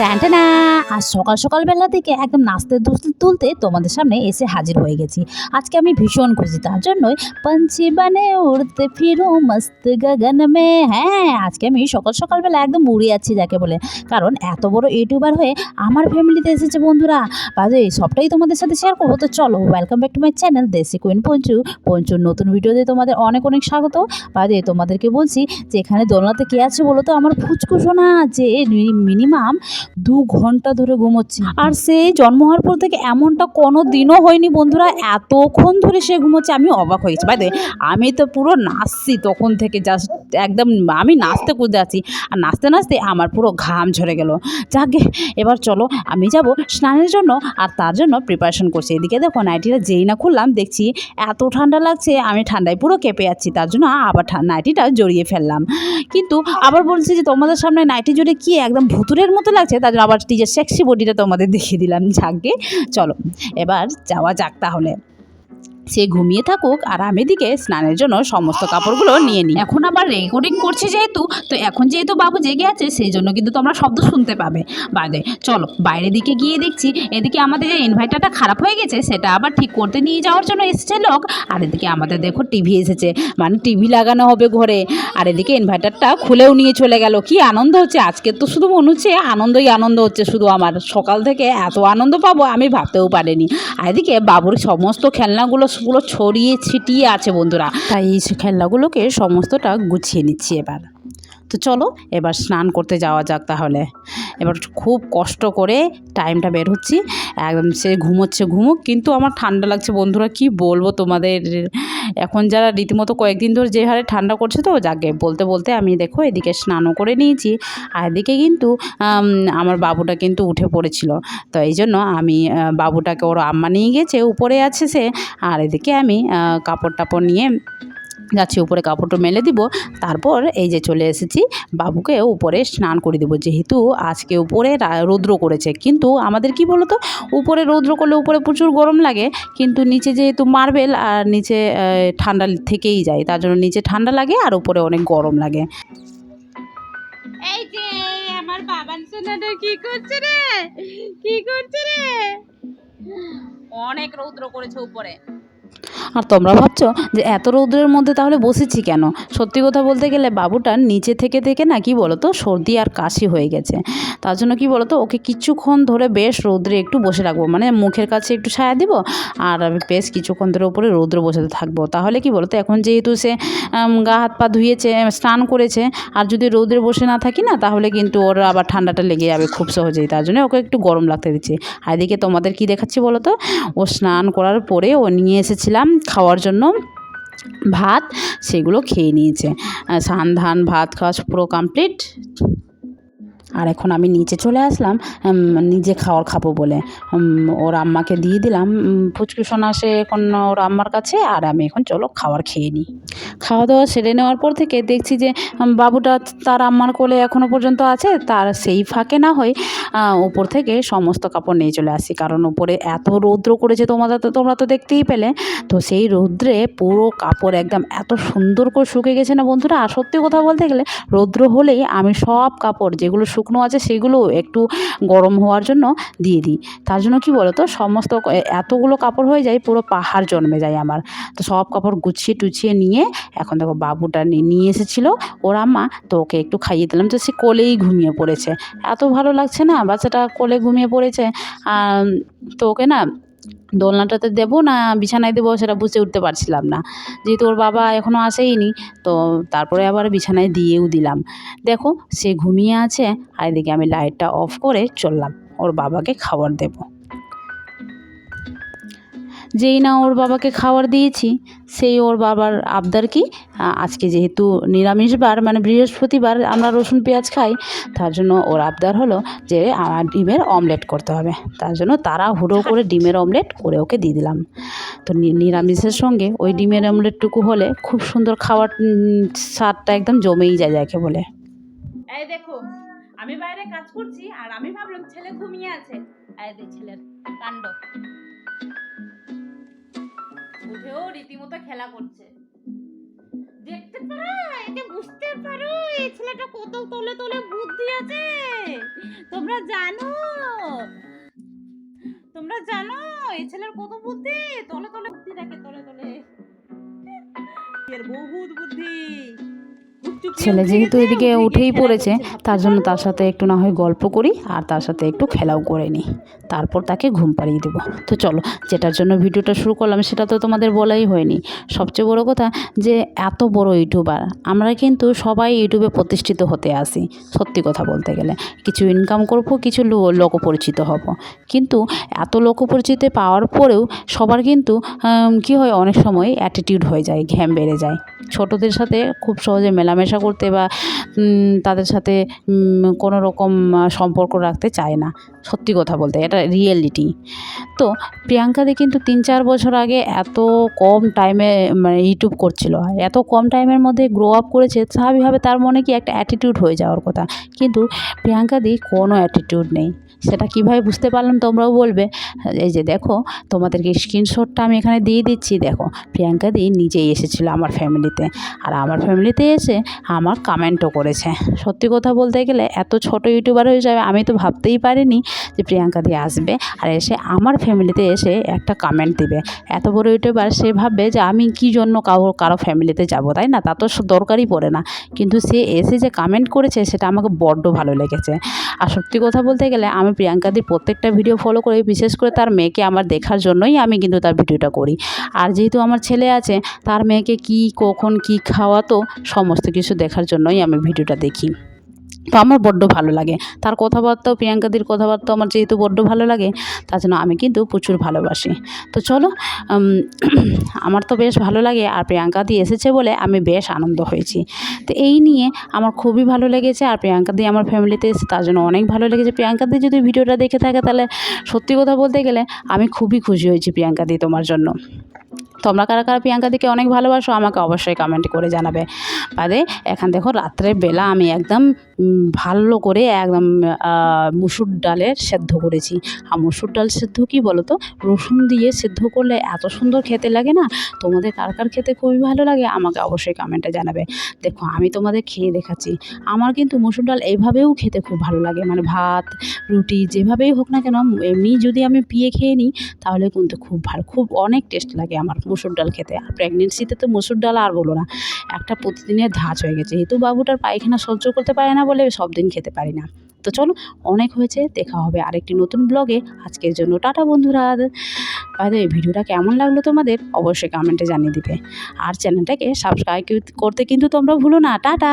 ট্যান্টানা আজ সকাল সকাল বেলা থেকে একদম নাচতে দুলতে তুলতে তোমাদের সামনে এসে হাজির হয়ে গেছি। আজকে আমি ভীষণ খুশি, তার জন্যই পঞ্চি বানে উড়তে ফিরো মস্ত গগন মে। হ্যাঁ আজকে আমি সকাল সকালবেলা একদম উড়ে যাচ্ছি যাকে বলে। কারণ এত বড় ইউটিউবার হয়ে আমার ফ্যামিলিতে এসেছে বন্ধুরা। বাজে সবটাই তোমাদের সাথে শেয়ার করব। তো চলো welcome back to my channel Desi queen Panchu পঞ্চুর নতুন ভিডিওতে তোমাদের অনেক অনেক স্বাগত। বাজে তোমাদেরকে বলছি যে এখানে দোলনাতে কে আছে বলো তো? আমার ফুচকু শোনা যে মিনিমাম দু ঘণ্টা ধরে ঘুমোচ্ছে। আর সে জন্ম হওয়ার পর থেকে এমনটা কোনো দিনও হয়নি বন্ধুরা, এতক্ষণ ধরে সে ঘুমোচ্ছে, আমি অবাক হয়েছি বাই আমি তো পুরো নাচছি তখন থেকে জাস্ট একদম আমি নাচতে কুদে আছি। আর নাচতে নাচতে আমার পুরো ঘাম ঝরে গেল। যাকে এবার চলো, আমি যাব স্নানের জন্য আর তার জন্য প্রিপারেশন করছি। এদিকে দেখো নাইটিটা যেই না খুললাম, দেখছি এত ঠান্ডা লাগছে, আমি ঠান্ডায় পুরো কেঁপে যাচ্ছি। তার জন্য আবার নাইটিটা জড়িয়ে ফেললাম। কিন্তু আবার বলছি যে, তোমাদের সামনে নাইটি জুড়ে কি একদম ভুতুরের মতো লাগছে? তার জন্য আবার নিজের সেক্সি বডিটা তোমাদের দেখিয়ে দিলাম, যাকে। চলো, এবার যাওয়া যাক তাহলে। সে ঘুমিয়ে থাকুক আর আমি দিকে স্নানের জন্য সমস্ত কাপড়গুলো নিয়ে নিই। এখন আবার রেকর্ডিং করছে যেহেতু, তো এখন যেহেতু বাবু জেগে আছে, সেই জন্য কিন্তু তোমরা শব্দ শুনতে পাবে। বাদে চলো বাইরের দিকে গিয়ে দেখছি। এদিকে আমাদের যে ইনভার্টারটা খারাপ হয়ে গেছে, সেটা আবার ঠিক করতে নিয়ে যাওয়ার জন্য এসেছে লোক আর এদিকে আমাদের দেখো টিভি এসেছে। মানে টিভি লাগানো হবে ঘরে। আর এদিকে ইনভার্টারটা খুলেও নিয়ে চলে গেল। কি আনন্দ হচ্ছে। আজকে তো শুধু মনে হচ্ছে আনন্দই আনন্দ হচ্ছে শুধু আমার। সকাল থেকে এত আনন্দ পাবো আমি ভাবতেও পারিনি। আর এদিকে বাবুর সমস্ত খেলনাগুলো পুরো ছড়িয়ে ছিটিয়ে আছে বন্ধুরা। তাই এই খেলনাগুলোকে সমস্তটা গুছিয়ে নিচ্ছি এবার। তো চলো এবার স্নান করতে যাওয়া যাক তাহলে। এবার খুব কষ্ট করে টাইমটা বের হচ্ছি। একদম সে ঘুমোচ্ছে, ঘুমুক, কিন্তু আমার ঠান্ডা লাগছে বন্ধুরা, কি বলব তোমাদের? এখন যারা রীতিমতো কয়েকদিন ধরে যে হারে ঠান্ডা করছে তো যাকে বলতে বলতে আমি দেখো এদিকে স্নানও করে নিয়েছি, আর এদিকে কিন্তু আমার বাবুটা কিন্তু উঠে পড়েছিল। তো এই জন্য আমি বাবুটাকে ওর আম্মা নিয়ে গেছে, উপরে আছে সে, আর এদিকে আমি কাপড় টাপড় নিয়ে যাচ্ছি, উপরে কাপড়টা মেলে দিব। তারপর এই যে চলে এসেছি, বাবুকে উপরে স্নান করে দেবো। যেহেতু আজকে উপরে রৌদ্র করেছে। কিন্তু আমাদের কি বলতো? উপরে রৌদ্র করলে উপরে প্রচুর গরম লাগে। কিন্তু নিচে যেহেতু মার্বেল আর নিচে ঠান্ডা থেকেই যায়। তার জন্য নিচে ঠান্ডা লাগে আর উপরে অনেক গরম লাগে। আমার অনেক রৌদ্র করেছে উপরে। আর তোমরা ভাবছ যে এত রৌদ্রের মধ্যে তাহলে বসেছি কেন? সত্যি কথা বলতে গেলে বাবুটার নিচে থেকে থেকে না কি বলতো, সর্দি আর কাশি হয়ে গেছে। তার জন্য কি বলতো, ওকে কিছুক্ষণ ধরে বেশ রৌদ্রে একটু বসে রাখব। মানে মুখের কাছে একটু ছায়া দিব আর বেশ কিছুক্ষণ ধরে ওপরে রৌদ্র বসাতে থাকব। তাহলে কি বলতো, এখন যেহেতু সে গা হাত পা ধুয়েছে, স্নান করেছে, আর যদি রৌদ্রে বসে না থাকি না, তাহলে কিন্তু ওর আবার ঠান্ডাটা লেগে যাবে খুব সহজেই। তার জন্য ওকে একটু গরম লাগতে দিচ্ছি। আর এদিকে তোমাদের কি দেখাচ্ছি বলো তো ও স্নান করার পরে ও নিয়ে এসেছিলাম খাওয়ার জন্য ভাত সেগুলো খেয়ে নিয়েছে। সান ধান ভাত খাওয়া পুরো কমপ্লিট আর এখন আমি নিচে চলে আসলাম নিজে খাওয়ার খাব বলে। ওর আম্মাকে দিয়ে দিলাম ফুচকি সোনা সে এখন ওর আম্মার কাছে, আর আমি এখন চলো খাওয়ার খেয়ে নিই। খাওয়া দাওয়া সেরে নেওয়ার পর থেকে দেখছি যে বাবুটা তার আম্মার কোলে এখনও পর্যন্ত আছে, তার সেই ফাঁকে না হয় উপর থেকে সমস্ত কাপড় নিয়ে চলে আসি। কারণ উপরে এত রৌদ্র করেছে তোমাদের তো, তোমরা তো দেখতেই পেলে। তো সেই রৌদ্রে পুরো কাপড় একদম এত সুন্দর করে শুকে গেছে না বন্ধুরা? আর সত্যি কথা বলতে গেলে, রৌদ্র হলেই আমি সব কাপড় যেগুলো শুকনো আছে সেগুলো একটু গরম হওয়ার জন্য দিয়ে দিই। তার জন্য কি বলো তো সমস্ত এতগুলো কাপড় হয়ে যায় পুরো পাহাড় জন্মে যায় আমার। তো সব কাপড় গুছিয়ে টুছিয়ে নিয়ে এখন দেখো বাবুটা নিয়ে এসেছিল, ওর আম্মা, তো ওকে একটু খাইয়ে দিলাম। তো সে কোলেই ঘুমিয়ে পড়েছে। এত ভালো লাগছে না? বাচ্চাটা কোলে ঘুমিয়ে পড়েছে। তো ওকে না দোলনাটাতে দেবো না, বিছানায় দেবো সেটা বুঝে উঠতে পারছিলাম না। যেহেতু ওর বাবা এখনও আসেইনি, তো তারপরে আবার বিছানায় দিয়েও দিলাম। দেখো, সে ঘুমিয়ে আছে, আর এদিকে আমি লাইটটা অফ করে চললাম। ওর বাবাকে খাবার দেব। যেই না ওর বাবাকে খাবার দিয়েছি সেই ওর বাবার আবদার কি? আজকে যেহেতু নিরামিষবার মানে বৃহস্পতিবার আমরা রসুন পেঁয়াজ খাই তার জন্য ওর আবদার হলো যে আমার ডিমের অমলেট করতে হবে। তার জন্য তারা হুড়ো করে ডিমের অমলেট করে ওকে দিয়ে দিলাম। তো নিরামিষের সঙ্গে ওই ডিমের অমলেটটুকু হলে খুব সুন্দর উম, স্বাদটা একদম জমেই যায় যাকে বলে। এই দেখো আমি বাইরে কাজ করছি আর আমি ভাবলাম ছেলে ঘুমিয়ে আছে। ছেলের কাণ্ড। রীতিমতো খেলা করছে। দেখতে পারো বুঝতে পারো, এই ছেলেটা কত তলে তলে বুদ্ধি আছে। তোমরা জানো তোমরা জানো, এই ছেলের কত বুদ্ধি? তলে তলে বুদ্ধি রাখে তলে তলে। এর বহুত বুদ্ধি। ছেলে যেহেতু এদিকে উঠেই পড়েছে তার জন্য তার সাথে একটু না হয় গল্প করি আর তার সাথে একটু খেলাও করে নিই। তারপর তাকে ঘুম পাড়িয়ে দেবো। তো চলো যেটার জন্য ভিডিওটা শুরু করলাম সেটা তো তোমাদের বলাই হয়নি। সবচেয়ে বড় কথা যে এত বড় ইউটিউবার আমরা কিন্তু সবাই ইউটিউবে প্রতিষ্ঠিত হতে আসি সত্যি কথা বলতে গেলে। কিছু ইনকাম করব কিছু লো- লোক পরিচিত হব। কিন্তু এত লোক পরিচিতি পাওয়ার পরেও সবার কিন্তু কী হয় অনেক সময় অ্যাটিটিউড হয়ে যায় ঘ্যাম বেড়ে যায়। ছোটদের সাথে খুব সহজে মেলামেশা করতে বা তাদের সাথে কোনো রকম সম্পর্ক রাখতে চায় না। সত্যি কথা বলতে, এটা রিয়েলিটি তো প্রিয়াঙ্কাদি কিন্তু তিন চার বছর আগে এত কম টাইমে মানে ইউটিউব করছিল। এত কম টাইমের মধ্যে গ্রো আপ করেছে, স্বাভাবিকভাবে তার মনে কি একটা অ্যাটিটিউড হয়ে যাওয়ার কথা। কিন্তু প্রিয়াঙ্কাদি কোনো অ্যাটিটিউড নেই। সেটা কীভাবে বুঝতে পারলাম তোমরাও বলবে। এই যে দেখো, তোমাদেরকে স্ক্রিনশটটা আমি এখানে দিয়ে দিচ্ছি। দেখো, প্রিয়াঙ্কাদি নিজেই এসেছিল আমার ফ্যামিলিতে আর আমার ফ্যামিলিতে এসে আমার কমেন্টও করেছে। সত্যি কথা বলতে গেলে এত ছোট ইউটিউবার হয়ে যাবে, আমি তো ভাবতেই পারিনি যে প্রিয়াঙ্কা দিয়ে আসবে আর এসে আমার ফ্যামিলিতে এসে একটা কমেন্ট দিবে। এত বড় ইউটিউবার সে ভাববে যে আমি কি জন্য কারও কারও ফ্যামিলিতে যাব, তাই না? তা তো দরকারই পড়ে না। কিন্তু সে এসে যে কমেন্ট করেছে, সেটা আমাকে বড্ড ভালো লেগেছে। আর সত্যি কথা বলতে গেলে আমি প্রিয়াঙ্কাদির প্রত্যেকটা ভিডিও ফলো করি, বিশেষ করে তার মেয়েকে আমার দেখার জন্যই আমি কিন্তু তার ভিডিওটা করি। আর যেহেতু আমার ছেলে আছে, তার মেয়েকে কি, কখন, কি খাওয়াতো, সমস্ত কিছু দেখার জন্যই আমি ভিডিওটা দেখি। তো আমার বড্ড ভালো লাগে। তার কথাবার্তাও প্রিয়াঙ্কাদির কথাবার্তাও আমার যেহেতু বড্ড ভালো লাগে, তার জন্য আমি কিন্তু প্রচুর ভালোবাসি। তো চলো আমার তো বেশ ভালো লাগে আর প্রিয়াঙ্কাদি এসেছে বলে আমি বেশ আনন্দ হয়েছি। তো এই নিয়ে আমার খুবই ভালো লেগেছে আর প্রিয়াঙ্কাদি আমার ফ্যামিলিতে এসে তার জন্য অনেক ভালো লেগেছে। প্রিয়াঙ্কাদি যদি ভিডিওটা দেখে থাকে তাহলে সত্যি কথা বলতে গেলে আমি খুবই খুশি হয়েছি প্রিয়াঙ্কাদি তোমার জন্য। তোমরা কারা কারা প্রিয়াঙ্কাদিকে অনেক ভালোবাসো, আমাকে অবশ্যই কমেন্ট করে জানাবে। বাদে, এখন দেখো রাত্রের বেলা আমি একদম ভালো করে একদম মুসুর ডালের সেদ্ধ করেছি। আর মুসুর ডাল সেদ্ধ কি বলো তো রসুন দিয়ে সেদ্ধ করলে এত সুন্দর খেতে লাগে না? তোমাদের কার কার খেতে খুবই ভালো লাগে? আমাকে অবশ্যই কমেন্টে জানাবে। দেখো, আমি তোমাদের খেয়ে দেখাচ্ছি। আমার কিন্তু মুসুর ডাল এইভাবেও খেতে খুব ভালো লাগে। মানে ভাত, রুটি, যেভাবেই হোক না কেন, এমনি যদি আমি পিয়ে খেয়ে নিই, তাহলে কিন্তু খুব ভালো, খুব অনেক টেস্ট লাগে আমার মুসুর ডাল খেতে। আর প্রেগনেন্সিতে তো মুসুর ডাল আর বলো না, একটা প্রতিদিনের ধাঁচ হয়ে গেছে। যেহেতু বাবুটার পায়খানা সহ্য করতে পারে না বলে সব দিন খেতে পারি না। তো চলো, অনেক হয়েছে, দেখা হবে আরেকটি নতুন ব্লগে আজকের জন্য টাটা বন্ধুরা। বাইরে এই ভিডিওটা কেমন লাগল তোমাদের অবশ্যই কমেন্টে জানিয়ে দিবে। আর চ্যানেলটাকে সাবস্ক্রাইব করতে কিন্তু তোমরা ভুলো না। টাটা!